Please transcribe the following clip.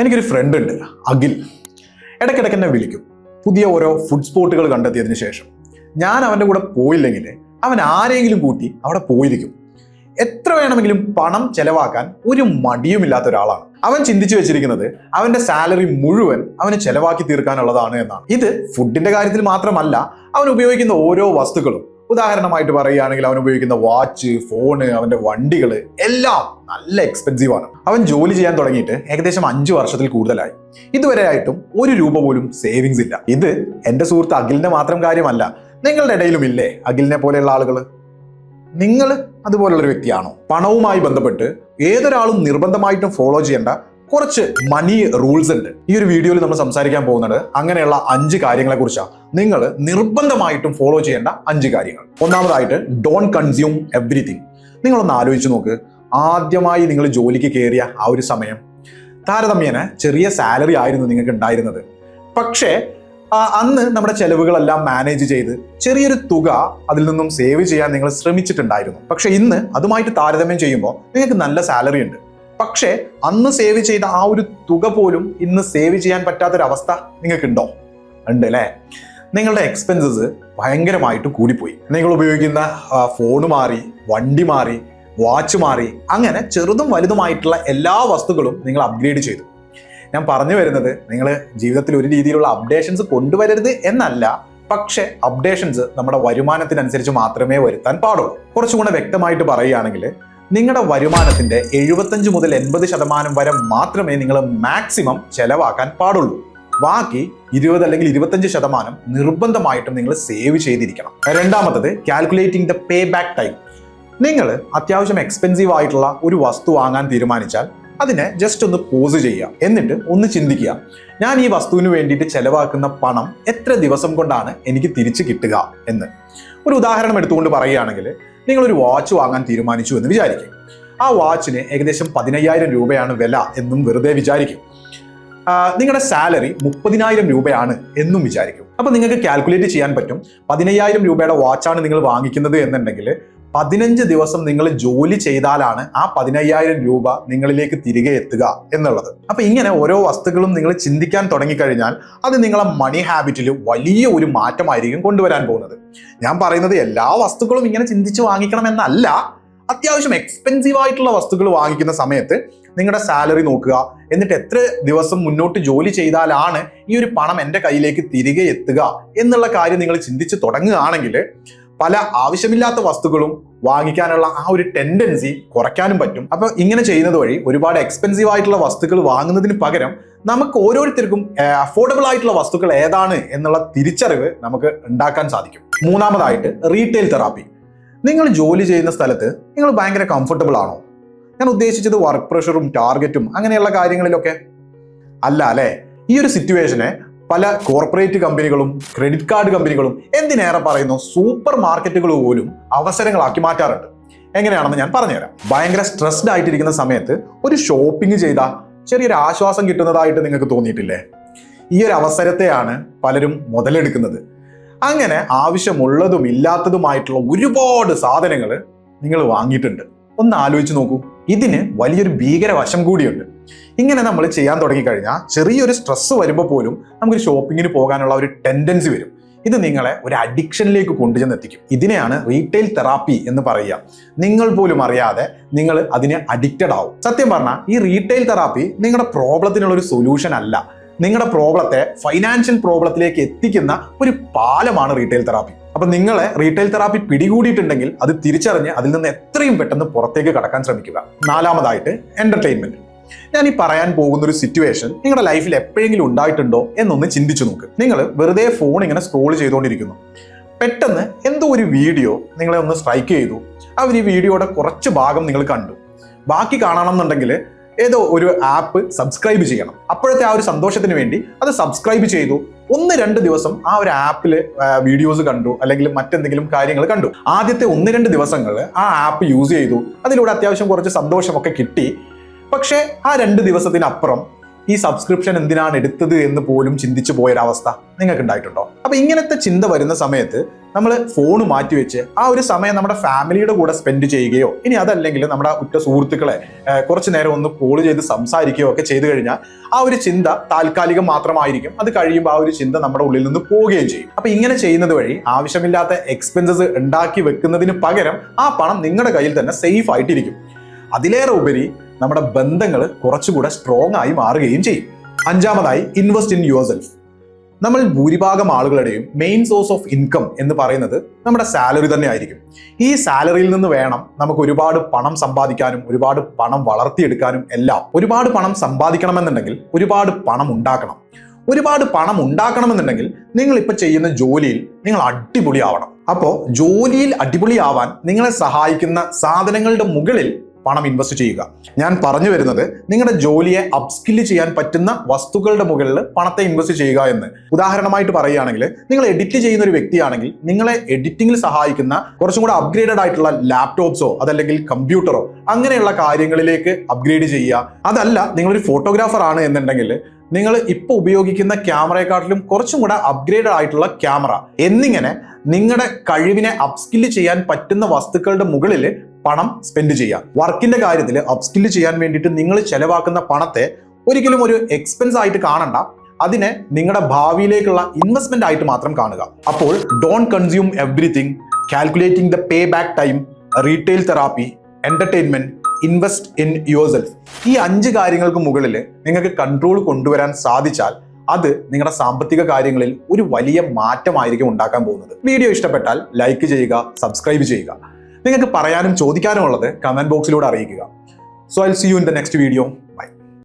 എനിക്കൊരു ഫ്രണ്ട് ഉണ്ട് അഖിൽ. ഇടയ്ക്കിടയ്ക്ക് എന്നെ വിളിക്കും. പുതിയ ഓരോ ഫുഡ് സ്പോട്ടുകൾ കണ്ടെത്തിയതിന് ശേഷം. ഞാൻ അവന്റെ കൂടെ പോയില്ലെങ്കിൽ അവൻ ആരെങ്കിലും കൂട്ടി അവിടെ പോയിരിക്കും. എത്ര വേണമെങ്കിലും പണം ചെലവാക്കാൻ ഒരു മടിയുമില്ലാത്ത ഒരാളാണ്. അവൻ ചിന്തിച്ചു വെച്ചിരിക്കുന്നത് അവന്റെ സാലറി മുഴുവൻ അവന് ചെലവാക്കി തീർക്കാനുള്ളതാണ് എന്നാണ്. ഇത് ഫുഡിന്റെ കാര്യത്തിൽ മാത്രമല്ല അവൻ ഉപയോഗിക്കുന്ന ഓരോ വസ്തുക്കളും ഉദാഹരണമായിട്ട് പറയുകയാണെങ്കിൽ അവൻ ഉപയോഗിക്കുന്ന വാച്ച് ഫോണ് അവന്റെ വണ്ടികൾ എല്ലാം നല്ല എക്സ്പെൻസീവ് ആണ്. അവൻ ജോലി ചെയ്യാൻ തുടങ്ങിയിട്ട് ഏകദേശം അഞ്ച് വർഷത്തിൽ കൂടുതലായി. ഇതുവരെ ആയിട്ടും ഒരു രൂപ പോലും സേവിങ്സ് ഇല്ല. ഇത് എന്റെ സുഹൃത്ത് അഖിലിന്റെ മാത്രം കാര്യമല്ല നിങ്ങളുടെ ഇടയിലും ഇല്ലേ അഖിലിനെ പോലെയുള്ള ആളുകൾ നിങ്ങൾ അതുപോലുള്ള ഒരു വ്യക്തിയാണോ? പണവുമായി ബന്ധപ്പെട്ട് ഏതൊരാളും നിർബന്ധമായിട്ടും ഫോളോ ചെയ്യേണ്ട കുറച്ച് മണി റൂൾസ് ഉണ്ട്. ഈ ഒരു വീഡിയോയിൽ നമ്മൾ സംസാരിക്കാൻ പോകുന്നത് അങ്ങനെയുള്ള അഞ്ച് കാര്യങ്ങളെ കുറിച്ചാണ് നിങ്ങൾ നിർബന്ധമായിട്ടും ഫോളോ ചെയ്യേണ്ട അഞ്ച് കാര്യങ്ങൾ. ഒന്നാമതായിട്ട് ഡോൺ കൺസ്യൂം എവ്രിതിങ് നിങ്ങളൊന്ന് ആലോചിച്ച് നോക്ക്. ആദ്യമായി നിങ്ങൾ ജോലിക്ക് കയറിയ ആ ഒരു സമയം. താരതമ്യേന ചെറിയ സാലറി ആയിരുന്നു നിങ്ങൾക്ക് ഉണ്ടായിരുന്നത്. പക്ഷേ അന്ന് നമ്മുടെ ചെലവുകളെല്ലാം മാനേജ് ചെയ്ത് ചെറിയൊരു തുക അതിൽ നിന്നും സേവ് ചെയ്യാൻ നിങ്ങൾ ശ്രമിച്ചിട്ടുണ്ടായിരുന്നു. പക്ഷേ ഇന്ന് അതുമായിട്ട് താരതമ്യം ചെയ്യുമ്പോൾ നിങ്ങൾക്ക് നല്ല സാലറി ഉണ്ട്. പക്ഷേ അന്ന് സേവ് ചെയ്ത ആ ഒരു തുക പോലും ഇന്ന് സേവ് ചെയ്യാൻ പറ്റാത്തൊരവസ്ഥ നിങ്ങൾക്കുണ്ടോ? ഉണ്ട് അല്ലേ നിങ്ങളുടെ എക്സ്പെൻസസ് ഭയങ്കരമായിട്ട് കൂടിപ്പോയി. നിങ്ങൾ ഉപയോഗിക്കുന്ന ഫോൺ മാറി വണ്ടി മാറി വാച്ച് മാറി അങ്ങനെ ചെറുതും വലുതുമായിട്ടുള്ള എല്ലാ വസ്തുക്കളും നിങ്ങൾ അപ്ഗ്രേഡ് ചെയ്തു. ഞാൻ പറഞ്ഞു വരുന്നത് നിങ്ങൾ ജീവിതത്തിൽ ഒരു രീതിയിലുള്ള അപ്ഡേഷൻസ് കൊണ്ടുവരരുത് എന്നല്ല പക്ഷെ അപ്ഡേഷൻസ് നമ്മുടെ വരുമാനത്തിനനുസരിച്ച് മാത്രമേ വരുത്താൻ പാടുള്ളൂ. കുറച്ചുകൂടെ വ്യക്തമായിട്ട് പറയുകയാണെങ്കിൽ നിങ്ങളുടെ വരുമാനത്തിന്റെ എഴുപത്തഞ്ച് മുതൽ എൺപത് ശതമാനം വരെ മാത്രമേ നിങ്ങൾ മാക്സിമം ചെലവാക്കാൻ പാടുള്ളൂ. ബാക്കി ഇരുപത് അല്ലെങ്കിൽ ഇരുപത്തഞ്ച് ശതമാനം നിർബന്ധമായിട്ടും നിങ്ങൾ സേവ് ചെയ്തിരിക്കണം. രണ്ടാമത്തത് calculating the pay back time നിങ്ങൾ അത്യാവശ്യം എക്സ്പെൻസീവ് ആയിട്ടുള്ള ഒരു വസ്തു വാങ്ങാൻ തീരുമാനിച്ചാൽ അതിനെ ജസ്റ്റ് ഒന്ന് പോസ് ചെയ്യുക. എന്നിട്ട് ഒന്ന് ചിന്തിക്കുക. ഞാൻ ഈ വസ്തുവിന് വേണ്ടിയിട്ട് ചെലവാക്കുന്ന പണം എത്ര ദിവസം കൊണ്ടാണ് എനിക്ക് തിരിച്ചു കിട്ടുക എന്ന്. ഒരു ഉദാഹരണം എടുത്തുകൊണ്ട് പറയുകയാണെങ്കിൽ നിങ്ങളൊരു വാച്ച് വാങ്ങാൻ തീരുമാനിച്ചു എന്ന് വിചാരിക്കും. ആ വാച്ചിന് ഏകദേശം പതിനയ്യായിരം രൂപയാണ് വില എന്നും വെറുതെ വിചാരിക്കും. നിങ്ങളുടെ സാലറി മുപ്പതിനായിരം രൂപയാണ് എന്നും വിചാരിക്കും. അപ്പൊ നിങ്ങൾക്ക് കാൽക്കുലേറ്റ് ചെയ്യാൻ പറ്റും. പതിനയ്യായിരം രൂപയുടെ വാച്ചാണ് നിങ്ങൾ വാങ്ങിക്കുന്നത് എന്നുണ്ടെങ്കിൽ പതിനഞ്ച് ദിവസം നിങ്ങൾ ജോലി ചെയ്താലാണ് ആ പതിനയ്യായിരം രൂപ നിങ്ങളിലേക്ക് തിരികെ എത്തുക എന്നുള്ളത്. അപ്പൊ ഇങ്ങനെ ഓരോ വസ്തുക്കളും നിങ്ങൾ ചിന്തിക്കാൻ തുടങ്ങിക്കഴിഞ്ഞാൽ അത് നിങ്ങളെ മണി ഹാബിറ്റിൽ വലിയ ഒരു മാറ്റമായിരിക്കും കൊണ്ടുവരാൻ പോകുന്നത്. ഞാൻ പറയുന്നത് എല്ലാ വസ്തുക്കളും ഇങ്ങനെ ചിന്തിച്ച് വാങ്ങിക്കണമെന്നല്ല. അത്യാവശ്യം എക്സ്പെൻസീവ് ആയിട്ടുള്ള വസ്തുക്കൾ വാങ്ങിക്കുന്ന സമയത്ത് നിങ്ങളുടെ സാലറി നോക്കുക. എന്നിട്ട് എത്ര ദിവസം മുന്നോട്ട് ജോലി ചെയ്താലാണ് ഈ ഒരു പണം എന്റെ കയ്യിലേക്ക് തിരികെ എത്തുക എന്നുള്ള കാര്യം നിങ്ങൾ ചിന്തിച്ച് തുടങ്ങുകയാണെങ്കിൽ പല ആവശ്യമില്ലാത്ത വസ്തുക്കളും വാങ്ങിക്കാനുള്ള ആ ഒരു ടെൻഡൻസി കുറയ്ക്കാനും പറ്റും. അപ്പൊ ഇങ്ങനെ ചെയ്യുന്നത് വഴി ഒരുപാട് എക്സ്പെൻസീവ് ആയിട്ടുള്ള വസ്തുക്കൾ വാങ്ങുന്നതിന് പകരം നമുക്ക് ഓരോരുത്തർക്കും അഫോർഡബിൾ ആയിട്ടുള്ള വസ്തുക്കൾ ഏതാണ് എന്നുള്ള തിരിച്ചറിവ് നമുക്ക് ഉണ്ടാക്കാൻ സാധിക്കും. മൂന്നാമതായിട്ട് റീറ്റെയിൽ തെറാപ്പി നിങ്ങൾ ജോലി ചെയ്യുന്ന സ്ഥലത്ത് നിങ്ങൾ ഭയങ്കര കംഫർട്ടബിൾ ആണോ? ഞാൻ ഉദ്ദേശിച്ചത് വർക്ക് പ്രഷറും ടാർഗറ്റും അങ്ങനെയുള്ള കാര്യങ്ങളിലൊക്കെ അല്ല അല്ലേ? ഈ ഒരു സിറ്റുവേഷനെ പല കോർപ്പറേറ്റ് കമ്പനികളും ക്രെഡിറ്റ് കാർഡ് കമ്പനികളും എന്തിനേറെ പറയുന്നു? സൂപ്പർ മാർക്കറ്റുകൾ പോലും അവസരങ്ങളാക്കി മാറ്റാറുണ്ട്. എങ്ങനെയാണെന്ന് ഞാൻ പറഞ്ഞുതരാം. ഭയങ്കര സ്ട്രെസ്ഡ് ആയിട്ടിരിക്കുന്ന സമയത്ത് ഒരു ഷോപ്പിംഗ് ചെയ്ത ചെറിയൊരു ആശ്വാസം കിട്ടുന്നതായിട്ട് നിങ്ങൾക്ക് തോന്നിയിട്ടില്ലേ? ഈ ഒരു അവസരത്തെയാണ് പലരും മുതലെടുക്കുന്നത്. അങ്ങനെ ആവശ്യമുള്ളതും ഇല്ലാത്തതുമായിട്ടുള്ള ഒരുപാട് സാധനങ്ങൾ നിങ്ങൾ വാങ്ങിയിട്ടുണ്ട്. ഒന്ന് ആലോചിച്ച് നോക്കൂ. ഇതിന് വലിയൊരു ഭീകര വശം കൂടിയുണ്ട്. ഇങ്ങനെ നമ്മൾ ചെയ്യാൻ തുടങ്ങിക്കഴിഞ്ഞാൽ ചെറിയൊരു സ്ട്രെസ് വരുമ്പോൾ പോലും നമുക്കൊരു ഷോപ്പിങ്ങിന് പോകാനുള്ള ഒരു ടെൻഡൻസി വരും. ഇത് നിങ്ങളെ ഒരു അഡിക്ഷനിലേക്ക് കൊണ്ടുചെന്ന് എത്തിക്കും ഇതിനെയാണ് റീറ്റെയിൽ തെറാപ്പി എന്ന് പറയുക. നിങ്ങൾ പോലും അറിയാതെ നിങ്ങൾ അതിന് അഡിക്റ്റഡ് ആവും. സത്യം പറഞ്ഞാൽ ഈ റീറ്റെയിൽ തെറാപ്പി നിങ്ങളുടെ പ്രോബ്ലത്തിനുള്ള ഒരു സൊല്യൂഷൻ അല്ല. നിങ്ങളുടെ പ്രോബ്ലത്തെ ഫൈനാൻഷ്യൽ പ്രോബ്ലത്തിലേക്ക് എത്തിക്കുന്ന ഒരു പാലമാണ് റീറ്റെയിൽ തെറാപ്പി അപ്പൊ നിങ്ങളെ റീറ്റെയിൽ തെറാപ്പി പിടികൂടിയിട്ടുണ്ടെങ്കിൽ അത് തിരിച്ചറിഞ്ഞ് അതിൽ നിന്ന് എത്രയും പെട്ടെന്ന് പുറത്തേക്ക് കടക്കാൻ ശ്രമിക്കുക. നാലാമതായിട്ട് എന്റർടൈൻമെന്റ് ഞാൻ ഈ പറയാൻ പോകുന്ന ഒരു സിറ്റുവേഷൻ നിങ്ങളുടെ ലൈഫിൽ എപ്പോഴെങ്കിലും ഉണ്ടായിട്ടുണ്ടോ എന്നൊന്ന് ചിന്തിച്ചു നോക്ക്. നിങ്ങൾ വെറുതെ ഫോൺ ഇങ്ങനെ സ്ക്രോൾ ചെയ്തുകൊണ്ടിരിക്കുന്നു പെട്ടെന്ന് എന്തോ ഒരു വീഡിയോ നിങ്ങളെ ഒന്ന് സ്ട്രൈക്ക് ചെയ്തു. അവർ ഈ വീഡിയോയുടെ കുറച്ച് ഭാഗം നിങ്ങൾ കണ്ടു. ബാക്കി കാണണമെന്നുണ്ടെങ്കിൽ ഏതോ ഒരു ആപ്പ് സബ്സ്ക്രൈബ് ചെയ്യണം. അപ്പോഴത്തെ ആ ഒരു സന്തോഷത്തിന് വേണ്ടി അത് സബ്സ്ക്രൈബ് ചെയ്തു. ഒന്ന് രണ്ട് ദിവസം ആ ഒരു ആപ്പിൽ വീഡിയോസ് കണ്ടു. അല്ലെങ്കിൽ മറ്റെന്തെങ്കിലും കാര്യങ്ങൾ കണ്ടു. ആദ്യത്തെ ഒന്ന് രണ്ട് ദിവസങ്ങൾ ആ ആപ്പ് യൂസ് ചെയ്തു. അതിലൂടെ അത്യാവശ്യം കുറച്ച് സന്തോഷമൊക്കെ കിട്ടി. പക്ഷേ ആ രണ്ട് ദിവസത്തിനപ്പുറം ഈ സബ്സ്ക്രിപ്ഷൻ എന്തിനാണ് എടുത്തത് എന്ന് പോലും ചിന്തിച്ചു പോയൊരവസ്ഥ നിങ്ങൾക്ക് ഉണ്ടായിട്ടുണ്ടോ അപ്പൊ ഇങ്ങനത്തെ ചിന്ത വരുന്ന സമയത്ത് നമ്മൾ ഫോൺ മാറ്റിവെച്ച് ആ ഒരു സമയം നമ്മുടെ ഫാമിലിയുടെ കൂടെ സ്പെൻഡ് ചെയ്യുകയോ ഇനി അതല്ലെങ്കിൽ നമ്മുടെ ഉറ്റ സുഹൃത്തുക്കളെ കുറച്ചു നേരം ഒന്ന് കോൾ ചെയ്ത് സംസാരിക്കുകയോ ഒക്കെ ചെയ്തു കഴിഞ്ഞാൽ ആ ഒരു ചിന്ത താൽക്കാലികം മാത്രമായിരിക്കും. അത് കഴിയുമ്പോൾ ആ ഒരു ചിന്ത നമ്മുടെ ഉള്ളിൽ നിന്ന് പോവുകയും ചെയ്യും. അപ്പൊ ഇങ്ങനെ ചെയ്യുന്നത് വഴി ആവശ്യമില്ലാത്ത എക്സ്പെൻസസ് ഉണ്ടാക്കി വെക്കുന്നതിന് പകരം ആ പണം നിങ്ങളുടെ കയ്യിൽ തന്നെ സേഫ് ആയിട്ടിരിക്കും. അതിലേറെ ഉപരി നമ്മുടെ ബന്ധങ്ങൾ കുറച്ചുകൂടെ സ്ട്രോങ് ആയി മാറുകയും ചെയ്യും. അഞ്ചാമതായി ഇൻവെസ്റ്റ് ഇൻ യുവർ സെൽഫ് നമ്മൾ ഭൂരിഭാഗം ആളുകളുടെയും മെയിൻ സോഴ്സ് ഓഫ് ഇൻകം എന്ന് പറയുന്നത് നമ്മുടെ സാലറി തന്നെ ആയിരിക്കും ഈ സാലറിയിൽ നിന്ന് വേണം നമുക്ക് ഒരുപാട് പണം സമ്പാദിക്കാനും ഒരുപാട് പണം വളർത്തിയെടുക്കാനും എല്ലാം. ഒരുപാട് പണം സമ്പാദിക്കണമെന്നുണ്ടെങ്കിൽ ഒരുപാട് പണം ഉണ്ടാക്കണം. ഒരുപാട് പണം ഉണ്ടാക്കണമെന്നുണ്ടെങ്കിൽ നിങ്ങൾ ഇപ്പൊ ചെയ്യുന്ന ജോലിയിൽ നിങ്ങൾ അടിപൊളിയാവണം. അപ്പോൾ ജോലിയിൽ അടിപൊളിയാവാൻ നിങ്ങളെ സഹായിക്കുന്ന സാധനങ്ങളുടെ മുകളിൽ പണം ഇൻവെസ്റ്റ് ചെയ്യുക. ഞാൻ പറഞ്ഞു വരുന്നത് നിങ്ങളുടെ ജോലിയെ അപ്സ്കില്ല് ചെയ്യാൻ പറ്റുന്ന വസ്തുക്കളുടെ മുകളിൽ പണത്തെ ഇൻവെസ്റ്റ് ചെയ്യുക എന്ന്. ഉദാഹരണമായിട്ട് പറയുകയാണെങ്കിൽ നിങ്ങൾ എഡിറ്റ് ചെയ്യുന്ന ഒരു വ്യക്തിയാണെങ്കിൽ നിങ്ങളെ എഡിറ്റിംഗിൽ സഹായിക്കുന്ന കുറച്ചും കൂടെ അപ്ഗ്രേഡഡ് ആയിട്ടുള്ള ലാപ്ടോപ്സോ അതല്ലെങ്കിൽ കമ്പ്യൂട്ടറോ അങ്ങനെയുള്ള കാര്യങ്ങളിലേക്ക് അപ്ഗ്രേഡ് ചെയ്യുക. അതല്ല നിങ്ങളൊരു ഫോട്ടോഗ്രാഫർ ആണ് എന്നുണ്ടെങ്കിൽ നിങ്ങൾ ഇപ്പോൾ ഉപയോഗിക്കുന്ന ക്യാമറയെക്കാട്ടിലും കുറച്ചും കൂടെ അപ്ഗ്രേഡ് ആയിട്ടുള്ള ക്യാമറ. എന്നിങ്ങനെ നിങ്ങളുടെ കഴിവിനെ അപ്സ്കില്ല് ചെയ്യാൻ പറ്റുന്ന വസ്തുക്കളുടെ മുകളിൽ പണം സ്പെൻഡ് ചെയ്യുക വർക്കിന്റെ കാര്യത്തിൽ അപ്സ്കിൽ ചെയ്യാൻ വേണ്ടിയിട്ട് നിങ്ങൾ ചെലവാക്കുന്ന പണത്തെ ഒരിക്കലും ഒരു എക്സ്പെൻസ് ആയിട്ട് കാണണ്ട. അതിനെ നിങ്ങളുടെ ഭാവിയിലേക്കുള്ള ഇൻവെസ്റ്റ്മെന്റ് ആയിട്ട് മാത്രം കാണുക. അപ്പോൾ don't consume everything calculating the pay back time retail therapy entertainment invest in yourself ഈ അഞ്ച് കാര്യങ്ങൾക്ക് മുകളിൽ നിങ്ങൾക്ക് കൺട്രോൾ കൊണ്ടുവരാൻ സാധിച്ചാൽ അത് നിങ്ങളുടെ സാമ്പത്തിക കാര്യങ്ങളിൽ ഒരു വലിയ മാറ്റമായിരിക്കും ഉണ്ടാക്കാൻ പോകുന്നത്. വീഡിയോ ഇഷ്ടപ്പെട്ടാൽ ലൈക്ക് ചെയ്യുക സബ്സ്ക്രൈബ് ചെയ്യുക. നിങ്ങൾക്ക് പറയാനും ചോദിക്കാനും ഉള്ളത് കമന്റ് ബോക്സിലൂടെ അറിയിക്കുക. So I see you in the next video